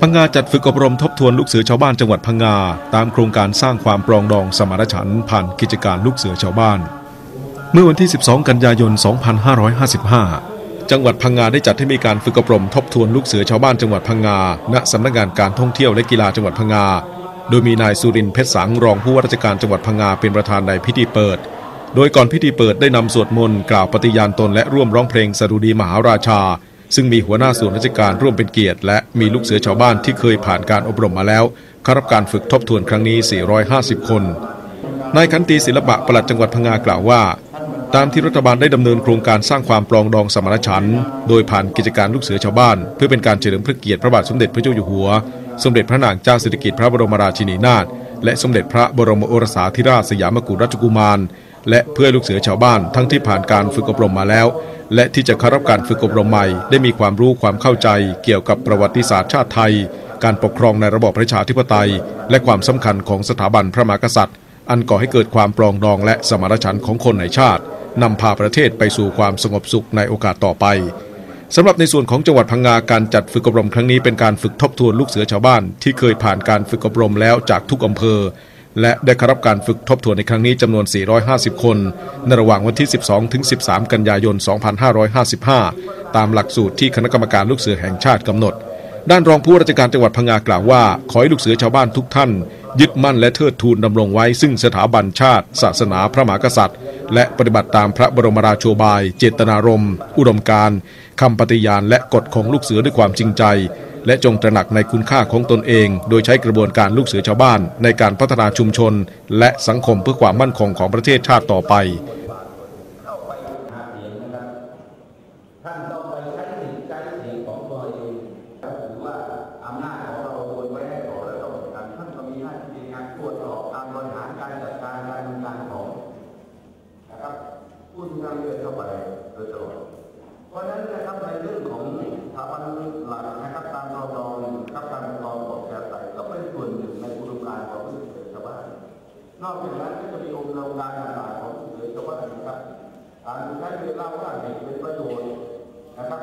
พังงาจัดฝึกอบรมทบทวนลูกเสือชาวบ้านจังหวัดพังงา ตามโครงการสร้างความปรองดองสมานฉันท์ผ่านกิจการลูกเสือชาวบ้าน เมื่อวันที่ 12 กันยายน 2555 จังหวัดพังงาได้จัดให้มีการฝึกอบรมทบทวนลูกเสือชาวบ้านจังหวัดพังงา ณสำนักงานการท่องเที่ยวและกีฬาจังหวัดพังงา โดยมีนายสุรินทร์เพชรสังรองผู้ว่าราชการจังหวัดพังงาเป็นประธานในพิธีเปิด โดยก่อนพิธีเปิดได้นำสวดมนต์กล่าวปฏิญาณตนและร่วมร้องเพลงสดุดีมหาราชา ซึ่งมีหัวหน้าส่วนราชการร่วมเป็นเกียรติ และมีลูกเสือชาวบ้านที่เคยผ่านการอบรมมาแล้วเข้ารับการฝึกทบทวนครั้งนี้ 450 คนนายขันตีศิลปะปลัดจังหวัดพังงากล่าวว่า ตามที่รัฐบาลได้ดำเนินโครงการสร้างความปรองดองสมานฉันท์โดยผ่านกิจการลูกเสือชาวบ้าน เพื่อเป็นการเฉลิมพระเกียรติพระบาทสมเด็จพระเจ้าอยู่หัว สมเด็จพระนางเจ้าสิริกิติ์พระบรมราชินีนาถและสมเด็จพระบรมโอรสาธิราชสยามกุฎราชกุมาร และเพื่อลูกเสือชาวบ้านทั้งที่ผ่านการฝึกอบรมมาแล้ว และที่จะเข้ารับการฝึกอบรมใหม่ ได้มีความรู้ความเข้าใจเกี่ยวกับประวัติศาสตร์ชาติไทย การปกครองในระบอบประชาธิปไตย และความสำคัญของสถาบันพระมหากษัตริย์ อันก่อให้เกิดความปรองดองและสมานฉันท์ของคนในชาตินำพาประเทศไปสู่ความสงบสุขในโอกาสต่อไปสำหรับในส่วนของจังหวัดพังงาการจัดฝึกอบรมครั้งนี้เป็นการฝึกทบทวนลูกเสือชาวบ้านที่เคยผ่านการฝึกอบรมแล้วจากทุกอำเภอ และได้เข้ารับการฝึกทบทวนในครั้งนี้จำนวน 450 คน ในระหว่างวันที่ 12 ถึง 13 กันยายน 2555 ตามหลักสูตรที่คณะกรรมการลูกเสือแห่งชาติกำหนด ด้านรองผู้ว่าราชการจังหวัดพังงากล่าวว่า ขอให้ลูกเสือชาวบ้านทุกท่าน ยึดมั่นและเทิดทูนดำรงไว้ ซึ่งสถาบันชาติ ศาสนาพระมหากษัตริย์ และปฏิบัติตามพระบรมราโชบาย เจตนารมณ์ อุดมการณ์คำปฏิญาณและกฎของลูกเสือด้วยความจริงใจ และจงตระหนักในคุณค่าของตนเอง โดยใช้กระบวนการลูกเสือชาวบ้าน ในการพัฒนาชุมชน และสังคมเพื่อความมั่นคงของประเทศชาติต่อไปเสียงของตัวเองถือว่าอำนาจของเราโอนไว้ให้ต่อและต้องการท่านก็มีหน้าที่ในการตรวจสอบการบริหารการจัดการการดำเนินการของนะครับผู้ที่นำเงินเข้าไปโดยตลอดเพราะฉะนั้นนะครับในเรื่องของสถาบันหลักนะครับ นอกจากนั้นก็จะมีองค์การต่างๆของเสือชาวบ้านนะครับการใช้เวลาว่างเป็นประโยชน์นะครับ